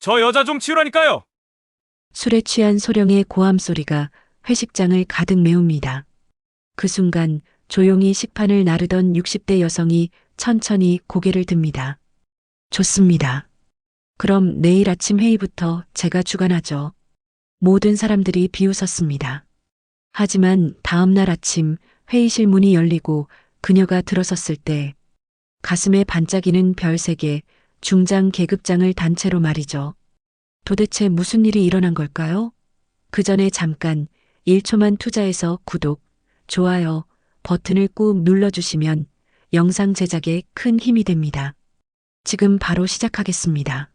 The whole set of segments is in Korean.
저 여자 좀 치우라니까요. 술에 취한 소령의 고함 소리가 회식장을 가득 메웁니다. 그 순간 조용히 식판을 나르던 60대 여성이 천천히 고개를 듭니다. 좋습니다. 그럼 내일 아침 회의부터 제가 주관하죠. 모든 사람들이 비웃었습니다. 하지만 다음날 아침 회의실 문이 열리고 그녀가 들어섰을 때 가슴에 반짝이는 별 세 개, 중장 계급장을 단체로 말이죠. 도대체 무슨 일이 일어난 걸까요? 그 전에 잠깐 1초만 투자해서 구독, 좋아요 버튼을 꾹 눌러주시면 영상 제작에 큰 힘이 됩니다. 지금 바로 시작하겠습니다.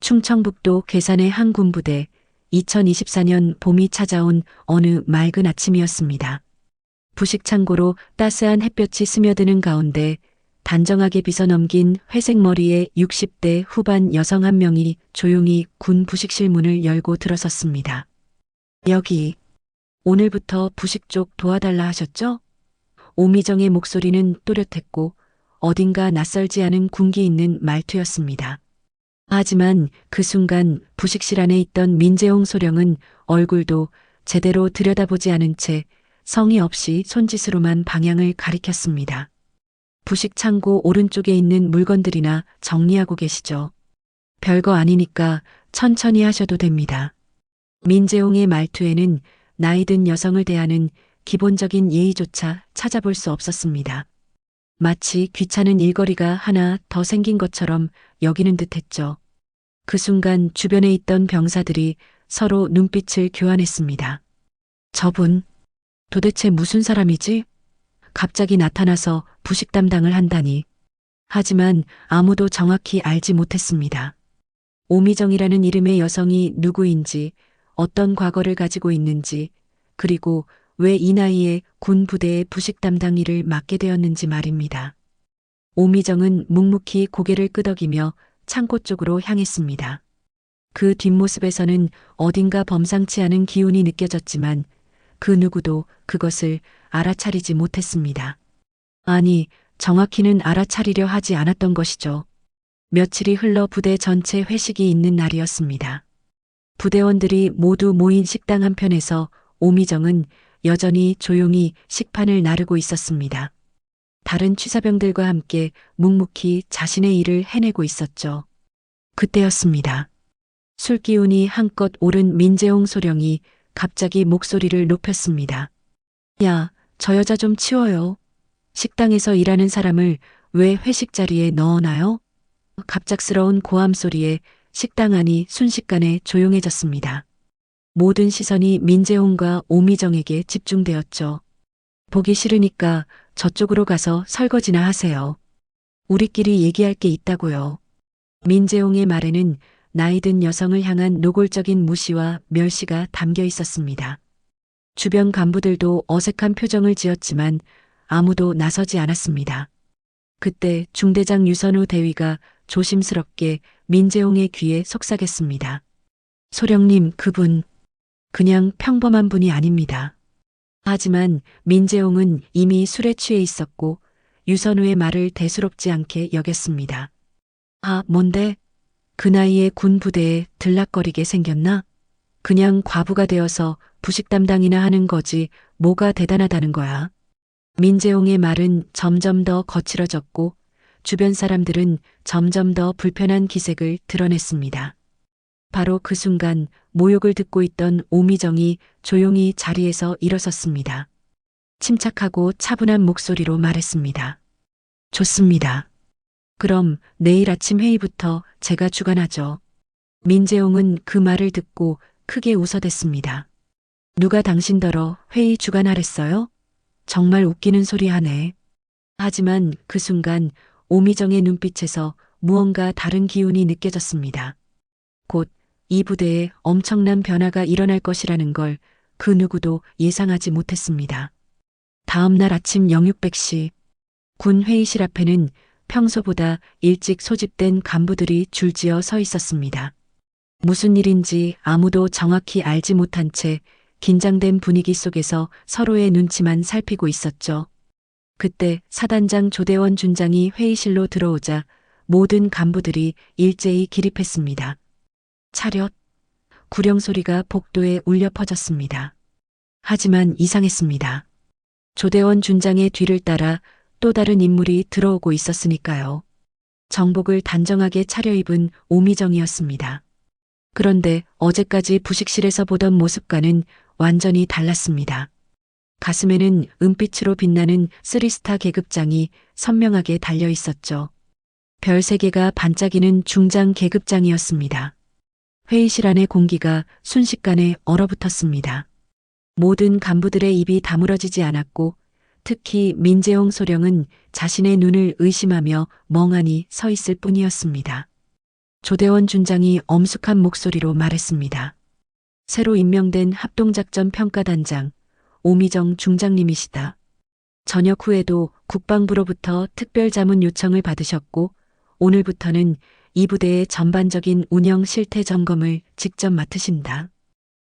충청북도 괴산의 한 군부대 2024년 봄이 찾아온 어느 맑은 아침이었습니다. 부식 창고로 따스한 햇볕이 스며드는 가운데 단정하게 빗어넘긴 회색 머리의 60대 후반 여성 한 명이 조용히 군 부식실 문을 열고 들어섰습니다. 여기, 오늘부터 부식 쪽 도와달라 하셨죠? 오미정의 목소리는 또렷했고 어딘가 낯설지 않은 군기 있는 말투였습니다. 하지만 그 순간 부식실 안에 있던 민재홍 소령은 얼굴도 제대로 들여다보지 않은 채 성의 없이 손짓으로만 방향을 가리켰습니다. 부식 창고 오른쪽에 있는 물건들이나 정리하고 계시죠. 별거 아니니까 천천히 하셔도 됩니다. 민재홍의 말투에는 나이든 여성을 대하는 기본적인 예의조차 찾아볼 수 없었습니다. 마치 귀찮은 일거리가 하나 더 생긴 것처럼 여기는 듯 했죠. 그 순간 주변에 있던 병사들이 서로 눈빛을 교환했습니다. 저분, 도대체 무슨 사람이지? 갑자기 나타나서 부식 담당을 한다니. 하지만 아무도 정확히 알지 못했습니다. 오미정이라는 이름의 여성이 누구인지, 어떤 과거를 가지고 있는지, 그리고 왜 이 나이에 군 부대의 부식 담당 일을 맡게 되었는지 말입니다. 오미정은 묵묵히 고개를 끄덕이며 창고 쪽으로 향했습니다. 그 뒷모습에서는 어딘가 범상치 않은 기운이 느껴졌지만 그 누구도 그것을 알아차리지 못했습니다. 아니, 정확히는 알아차리려 하지 않았던 것이죠. 며칠이 흘러 부대 전체 회식이 있는 날이었습니다. 부대원들이 모두 모인 식당 한편에서 오미정은 여전히 조용히 식판을 나르고 있었습니다. 다른 취사병들과 함께 묵묵히 자신의 일을 해내고 있었죠. 그때였습니다. 술 기운이 한껏 오른 민재홍 소령이 갑자기 목소리를 높였습니다. 야, 저 여자 좀 치워요. 식당에서 일하는 사람을 왜 회식 자리에 넣어놔요? 갑작스러운 고함 소리에 식당 안이 순식간에 조용해졌습니다. 모든 시선이 민재홍과 오미정에게 집중되었죠. 보기 싫으니까 저쪽으로 가서 설거지나 하세요. 우리끼리 얘기할 게 있다고요. 민재홍의 말에는 나이 든 여성을 향한 노골적인 무시와 멸시가 담겨 있었습니다. 주변 간부들도 어색한 표정을 지었지만 아무도 나서지 않았습니다. 그때 중대장 유선우 대위가 조심스럽게 민재홍의 귀에 속삭였습니다. 소령님, 그분, 그냥 평범한 분이 아닙니다. 하지만 민재홍은 이미 술에 취해 있었고 유선우의 말을 대수롭지 않게 여겼습니다. 아, 뭔데? 그 나이에 군 부대에 들락거리게 생겼나? 그냥 과부가 되어서 부식 담당이나 하는 거지 뭐가 대단하다는 거야. 민재홍의 말은 점점 더 거칠어졌고 주변 사람들은 점점 더 불편한 기색을 드러냈습니다. 바로 그 순간 모욕을 듣고 있던 오미정이 조용히 자리에서 일어섰습니다. 침착하고 차분한 목소리로 말했습니다. 좋습니다. 그럼 내일 아침 회의부터 제가 주관하죠. 민재홍은 그 말을 듣고 크게 웃어댔습니다. 누가 당신더러 회의 주관하랬어요? 정말 웃기는 소리 하네. 하지만 그 순간 오미정의 눈빛에서 무언가 다른 기운이 느껴졌습니다. 곧 이 부대에 엄청난 변화가 일어날 것이라는 걸 그 누구도 예상하지 못했습니다. 다음 날 아침 영육백 시 군 회의실 앞에는 평소보다 일찍 소집된 간부들이 줄지어 서 있었습니다. 무슨 일인지 아무도 정확히 알지 못한 채 긴장된 분위기 속에서 서로의 눈치만 살피고 있었죠. 그때 사단장 조대원 준장이 회의실로 들어오자 모든 간부들이 일제히 기립했습니다. 차렷. 구령 소리가 복도에 울려 퍼졌습니다. 하지만 이상했습니다. 조대원 준장의 뒤를 따라 또 다른 인물이 들어오고 있었으니까요. 정복을 단정하게 차려입은 오미정이었습니다. 그런데 어제까지 부식실에서 보던 모습과는 완전히 달랐습니다. 가슴에는 은빛으로 빛나는 쓰리스타 계급장이 선명하게 달려 있었죠. 별 세 개가 반짝이는 중장 계급장이었습니다. 회의실 안의 공기가 순식간에 얼어붙었습니다. 모든 간부들의 입이 다물어지지 않았고 특히 민재용 소령은 자신의 눈을 의심하며 멍하니 서 있을 뿐이었습니다. 조대원 준장이 엄숙한 목소리로 말했습니다. 새로 임명된 합동작전 평가단장 오미정 중장님이시다. 저녁 후에도 국방부로부터 특별 자문 요청을 받으셨고 오늘부터는 이 부대의 전반적인 운영 실태 점검을 직접 맡으신다.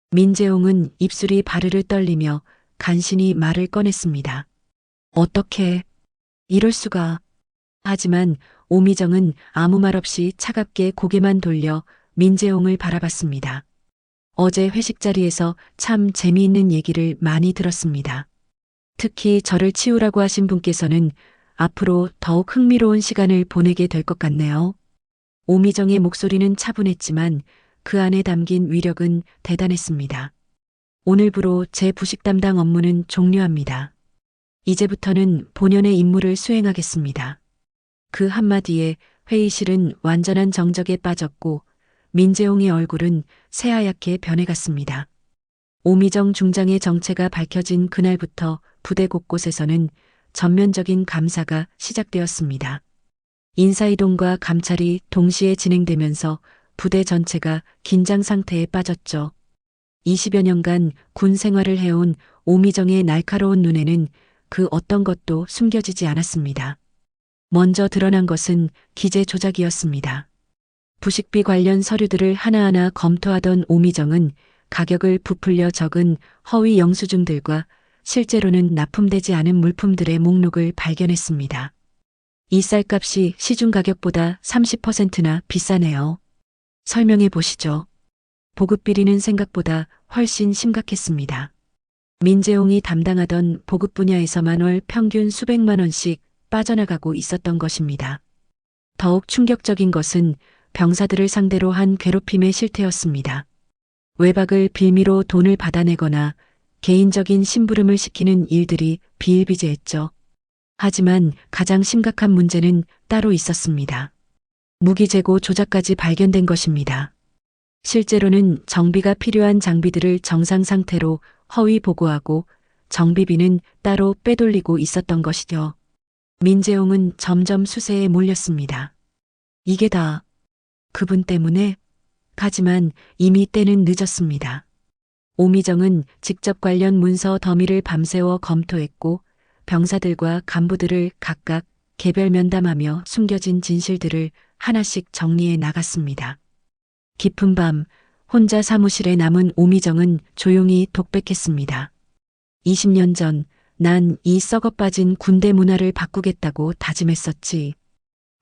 민재용은 입술이 바르르 떨리며 간신히 말을 꺼냈습니다. 어떻게 이럴 수가. 하지만 오미정은 아무 말 없이 차갑게 고개만 돌려 민재용을 바라봤습니다. 어제 회식 자리에서 참 재미있는 얘기를 많이 들었습니다. 특히 저를 치우라고 하신 분께서는 앞으로 더욱 흥미로운 시간을 보내게 될 것 같네요. 오미정의 목소리는 차분했지만 그 안에 담긴 위력은 대단했습니다. 오늘부로 제 부식 담당 업무는 종료합니다. 이제부터는 본연의 임무를 수행하겠습니다. 그 한마디에 회의실은 완전한 정적에 빠졌고 민재용의 얼굴은 새하얗게 변해갔습니다. 오미정 중장의 정체가 밝혀진 그날부터 부대 곳곳에서는 전면적인 감사가 시작되었습니다. 인사이동과 감찰이 동시에 진행되면서 부대 전체가 긴장 상태에 빠졌죠. 20여 년간 군 생활을 해온 오미정의 날카로운 눈에는 그 어떤 것도 숨겨지지 않았습니다. 먼저 드러난 것은 기재 조작이었습니다. 부식비 관련 서류들을 하나하나 검토하던 오미정은 가격을 부풀려 적은 허위 영수증들과 실제로는 납품되지 않은 물품들의 목록을 발견했습니다. 이 쌀값이 시중 가격보다 30%나 비싸네요. 설명해 보시죠. 보급 비리는 생각보다 훨씬 심각했습니다. 민재용이 담당하던 보급 분야에서만 월 평균 수백만 원씩 빠져나가고 있었던 것입니다. 더욱 충격적인 것은 병사들을 상대로 한 괴롭힘의 실태였습니다. 외박을 빌미로 돈을 받아내거나 개인적인 심부름을 시키는 일들이 비일비재했죠. 하지만 가장 심각한 문제는 따로 있었습니다. 무기 재고 조작까지 발견된 것입니다. 실제로는 정비가 필요한 장비들을 정상 상태로 허위 보고하고 정비비는 따로 빼돌리고 있었던 것이죠. 민재용은 점점 수세에 몰렸습니다. 이게 다 그분 때문에 하지만 이미 때는 늦었습니다. 오미정은 직접 관련 문서 더미를 밤새워 검토했고 병사들과 간부들을 각각 개별 면담하며 숨겨진 진실들을 하나씩 정리해 나갔습니다. 깊은 밤 혼자 사무실에 남은 오미정은 조용히 독백했습니다. 20년 전 난 이 썩어빠진 군대 문화를 바꾸겠다고 다짐했었지.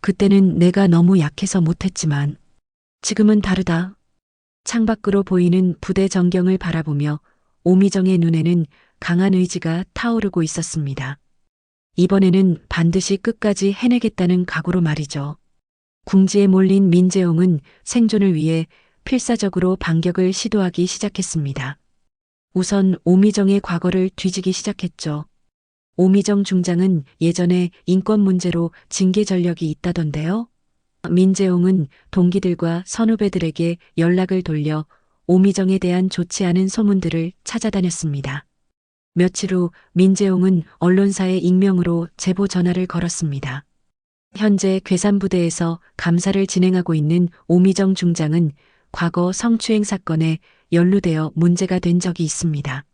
그때는 내가 너무 약해서 못했지만 지금은 다르다. 창밖으로 보이는 부대 전경을 바라보며 오미정의 눈에는 강한 의지가 타오르고 있었습니다. 이번에는 반드시 끝까지 해내겠다는 각오로 말이죠. 궁지에 몰린 민재용은 생존을 위해 필사적으로 반격을 시도하기 시작했습니다. 우선 오미정의 과거를 뒤지기 시작했죠. 오미정 중장은 예전에 인권 문제로 징계 전력이 있다던데요. 민재용은 동기들과 선후배들에게 연락을 돌려 오미정에 대한 좋지 않은 소문들을 찾아다녔습니다. 며칠 후 민재용은 언론사에 익명으로 제보 전화를 걸었습니다. 현재 괴산부대에서 감사를 진행하고 있는 오미정 중장은 과거 성추행 사건에 연루되어 문제가 된 적이 있습니다.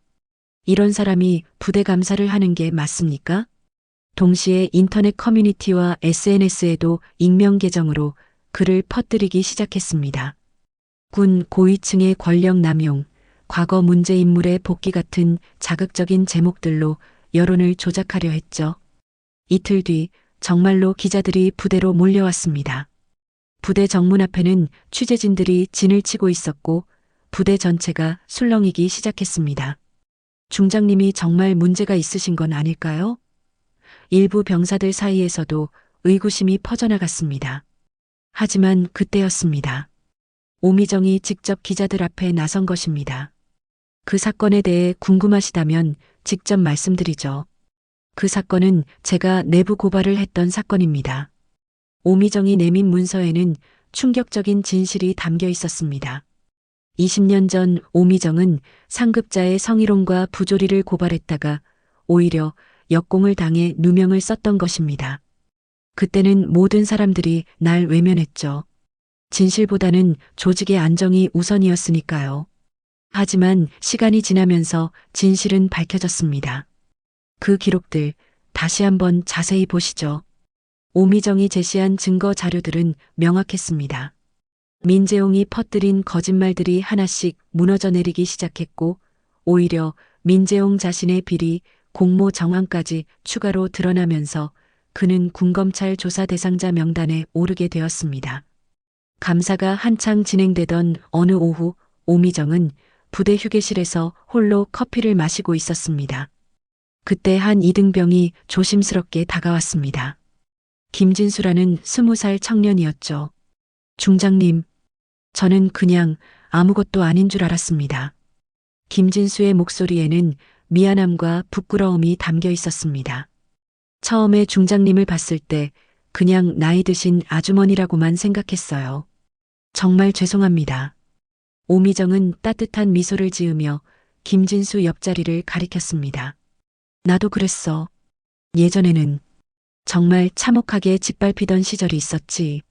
이런 사람이 부대 감사를 하는 게 맞습니까? 동시에 인터넷 커뮤니티와 SNS에도 익명 계정으로 글을 퍼뜨리기 시작했습니다. 군 고위층의 권력 남용, 과거 문제 인물의 복귀 같은 자극적인 제목들로 여론을 조작하려 했죠. 이틀 뒤 정말로 기자들이 부대로 몰려왔습니다. 부대 정문 앞에는 취재진들이 진을 치고 있었고 부대 전체가 술렁이기 시작했습니다. 중장님이 정말 문제가 있으신 건 아닐까요? 일부 병사들 사이에서도 의구심이 퍼져나갔습니다. 하지만 그때였습니다. 오미정이 직접 기자들 앞에 나선 것입니다. 그 사건에 대해 궁금하시다면 직접 말씀드리죠. 그 사건은 제가 내부 고발을 했던 사건입니다. 오미정이 내민 문서에는 충격적인 진실이 담겨 있었습니다. 20년 전 오미정은 상급자의 성희롱과 부조리를 고발했다가 오히려 역공을 당해 누명을 썼던 것입니다. 그때는 모든 사람들이 날 외면했죠. 진실보다는 조직의 안정이 우선이었으니까요. 하지만 시간이 지나면서 진실은 밝혀졌습니다. 그 기록들 다시 한번 자세히 보시죠. 오미정이 제시한 증거 자료들은 명확했습니다. 민재용이 퍼뜨린 거짓말들이 하나씩 무너져 내리기 시작했고, 오히려 민재용 자신의 비리, 공모 정황까지 추가로 드러나면서 그는 군검찰 조사 대상자 명단에 오르게 되었습니다. 감사가 한창 진행되던 어느 오후 오미정은 부대 휴게실에서 홀로 커피를 마시고 있었습니다. 그때 한 이등병이 조심스럽게 다가왔습니다. 김진수라는 스무 살 청년이었죠. 중장님, 저는 그냥 아무것도 아닌 줄 알았습니다. 김진수의 목소리에는 미안함과 부끄러움이 담겨 있었습니다. 처음에 중장님을 봤을 때 그냥 나이 드신 아주머니라고만 생각했어요. 정말 죄송합니다. 오미정은 따뜻한 미소를 지으며 김진수 옆자리를 가리켰습니다. 나도 그랬어. 예전에는 정말 참혹하게 짓밟히던 시절이 있었지.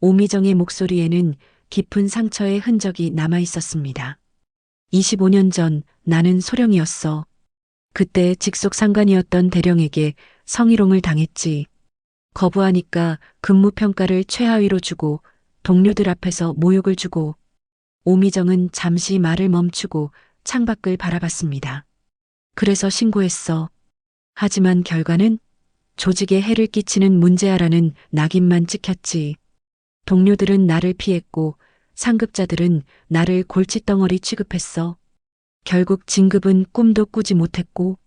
오미정의 목소리에는 깊은 상처의 흔적이 남아 있었습니다. 25년 전 나는 소령이었어. 그때 직속 상관이었던 대령에게 성희롱을 당했지. 거부하니까 근무평가를 최하위로 주고 동료들 앞에서 모욕을 주고 오미정은 잠시 말을 멈추고 창밖을 바라봤습니다. 그래서 신고했어. 하지만 결과는 조직에 해를 끼치는 문제아라는 낙인만 찍혔지. 동료들은 나를 피했고 상급자들은 나를 골칫덩어리 취급했어. 결국 진급은 꿈도 꾸지 못했고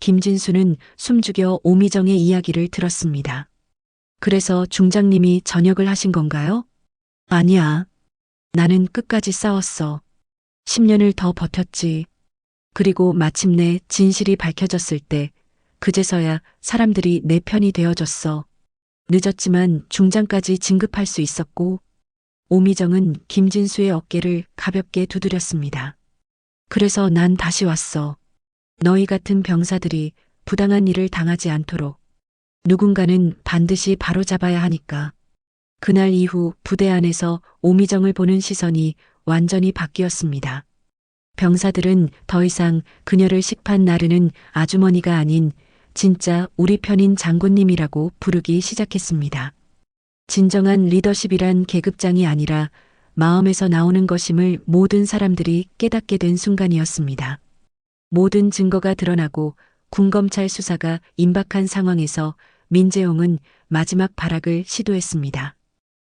김진수는 숨죽여 오미정의 이야기를 들었습니다. 그래서 중장님이 전역을 하신 건가요? 아니야. 나는 끝까지 싸웠어. 10년을 더 버텼지. 그리고 마침내 진실이 밝혀졌을 때 그제서야 사람들이 내 편이 되어줬어. 늦었지만 중장까지 진급할 수 있었고 오미정은 김진수의 어깨를 가볍게 두드렸습니다. 그래서 난 다시 왔어. 너희 같은 병사들이 부당한 일을 당하지 않도록 누군가는 반드시 바로잡아야 하니까. 그날 이후 부대 안에서 오미정을 보는 시선이 완전히 바뀌었습니다. 병사들은 더 이상 그녀를 식판 나르는 아주머니가 아닌 진짜 우리 편인 장군님이라고 부르기 시작했습니다. 진정한 리더십이란 계급장이 아니라 마음에서 나오는 것임을 모든 사람들이 깨닫게 된 순간이었습니다. 모든 증거가 드러나고 군검찰 수사가 임박한 상황에서 민재용은 마지막 발악을 시도했습니다.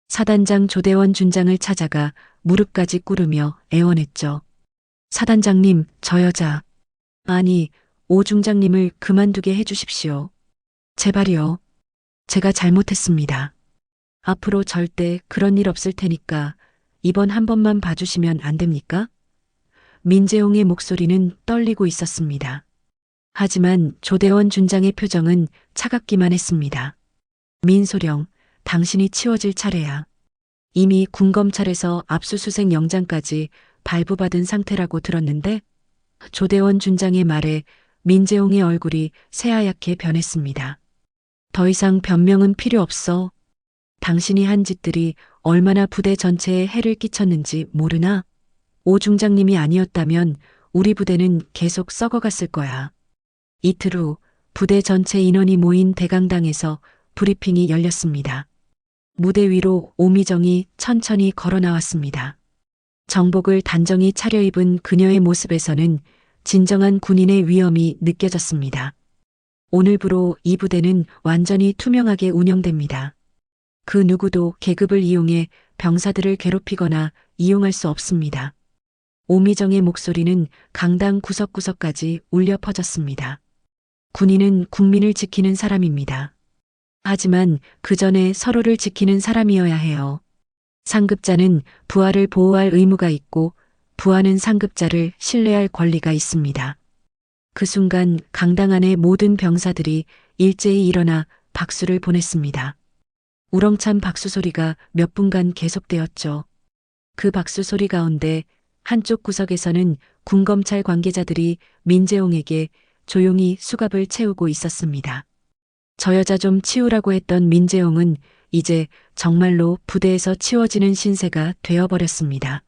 사단장 조대원 준장을 찾아가 무릎까지 꿇으며 애원했죠. 사단장님, 저 여자. 아니, 오 중장님을 그만두게 해주십시오. 제발이요. 제가 잘못했습니다. 앞으로 절대 그런 일 없을 테니까 이번 한 번만 봐주시면 안 됩니까? 민재용의 목소리는 떨리고 있었습니다. 하지만 조대원 준장의 표정은 차갑기만 했습니다. 민소령, 당신이 치워질 차례야. 이미 군검찰에서 압수수색 영장까지 발부받은 상태라고 들었는데 조대원 준장의 말에 민재용의 얼굴이 새하얗게 변했습니다. 더 이상 변명은 필요 없어. 당신이 한 짓들이 얼마나 부대 전체에 해를 끼쳤는지 모르나? 오 중장님이 아니었다면 우리 부대는 계속 썩어갔을 거야. 이틀 후 부대 전체 인원이 모인 대강당에서 브리핑이 열렸습니다. 무대 위로 오미정이 천천히 걸어 나왔습니다. 정복을 단정히 차려입은 그녀의 모습에서는 진정한 군인의 위엄이 느껴졌습니다. 오늘부로 이 부대는 완전히 투명하게 운영됩니다. 그 누구도 계급을 이용해 병사들을 괴롭히거나 이용할 수 없습니다. 오미정의 목소리는 강당 구석구석까지 울려 퍼졌습니다. 군인은 국민을 지키는 사람입니다. 하지만 그 전에 서로를 지키는 사람이어야 해요. 상급자는 부하를 보호할 의무가 있고 부하는 상급자를 신뢰할 권리가 있습니다. 그 순간 강당 안의 모든 병사들이 일제히 일어나 박수를 보냈습니다. 우렁찬 박수 소리가 몇 분간 계속되었죠. 그 박수 소리 가운데 한쪽 구석에서는 군검찰 관계자들이 민재홍에게 조용히 수갑을 채우고 있었습니다. 저 여자 좀 치우라고 했던 민재홍은 이제 정말로 부대에서 치워지는 신세가 되어버렸습니다.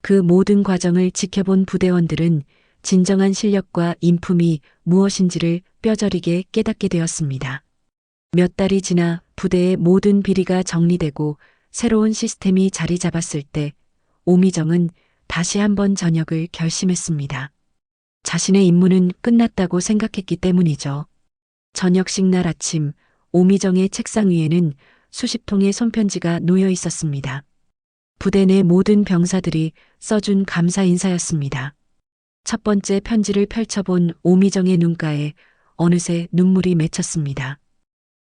그 모든 과정을 지켜본 부대원들은 진정한 실력과 인품이 무엇인지를 뼈저리게 깨닫게 되었습니다. 몇 달이 지나 부대의 모든 비리가 정리되고 새로운 시스템이 자리 잡았을 때 오미정은 다시 한번 전역을 결심했습니다. 자신의 임무는 끝났다고 생각했기 때문이죠. 저녁식 날 아침 오미정의 책상 위에는 수십 통의 손편지가 놓여 있었습니다. 부대 내 모든 병사들이 써준 감사 인사였습니다. 첫 번째 편지를 펼쳐본 오미정의 눈가에 어느새 눈물이 맺혔습니다.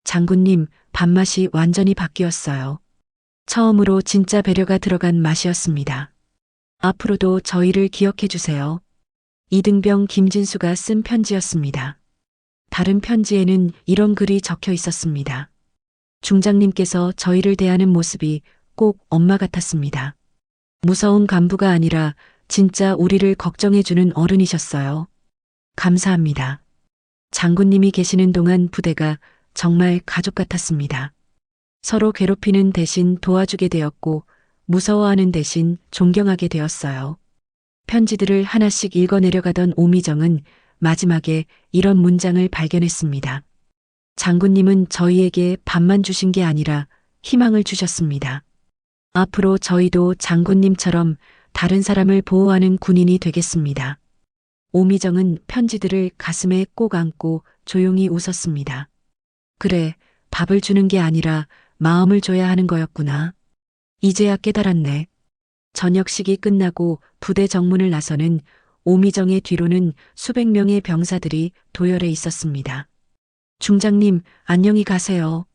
장군님, 밥맛이 완전히 바뀌었어요. 처음으로 진짜 배려가 들어간 맛이었습니다. 앞으로도 저희를 기억해 주세요. 이등병 김진수가 쓴 편지였습니다. 다른 편지에는 이런 글이 적혀 있었습니다. 중장님께서 저희를 대하는 모습이 꼭 엄마 같았습니다. 무서운 간부가 아니라 진짜 우리를 걱정해주는 어른이셨어요. 감사합니다. 장군님이 계시는 동안 부대가 정말 가족 같았습니다. 서로 괴롭히는 대신 도와주게 되었고 무서워하는 대신 존경하게 되었어요. 편지들을 하나씩 읽어내려가던 오미정은 마지막에 이런 문장을 발견했습니다. 장군님은 저희에게 밥만 주신 게 아니라 희망을 주셨습니다. 앞으로 저희도 장군님처럼 다른 사람을 보호하는 군인이 되겠습니다. 오미정은 편지들을 가슴에 꼭 안고 조용히 웃었습니다. 그래, 밥을 주는 게 아니라 마음을 줘야 하는 거였구나. 이제야 깨달았네. 저녁식이 끝나고 부대 정문을 나서는 오미정의 뒤로는 수백 명의 병사들이 도열해 있었습니다. 중장님, 안녕히 가세요.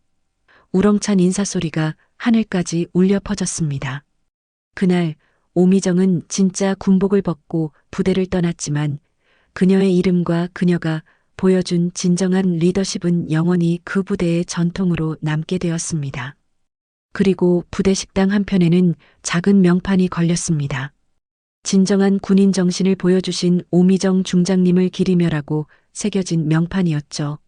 우렁찬 인사소리가 하늘까지 울려 퍼졌습니다. 그날 오미정은 진짜 군복을 벗고 부대를 떠났지만 그녀의 이름과 그녀가 보여준 진정한 리더십은 영원히 그 부대의 전통으로 남게 되었습니다. 그리고 부대 식당 한편에는 작은 명판이 걸렸습니다. 진정한 군인 정신을 보여주신 오미정 중장님을 기리며라고 새겨진 명판이었죠.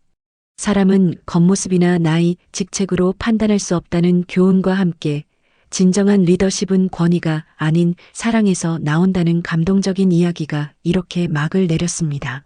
사람은 겉모습이나 나이, 직책으로 판단할 수 없다는 교훈과 함께 진정한 리더십은 권위가 아닌 사랑에서 나온다는 감동적인 이야기가 이렇게 막을 내렸습니다.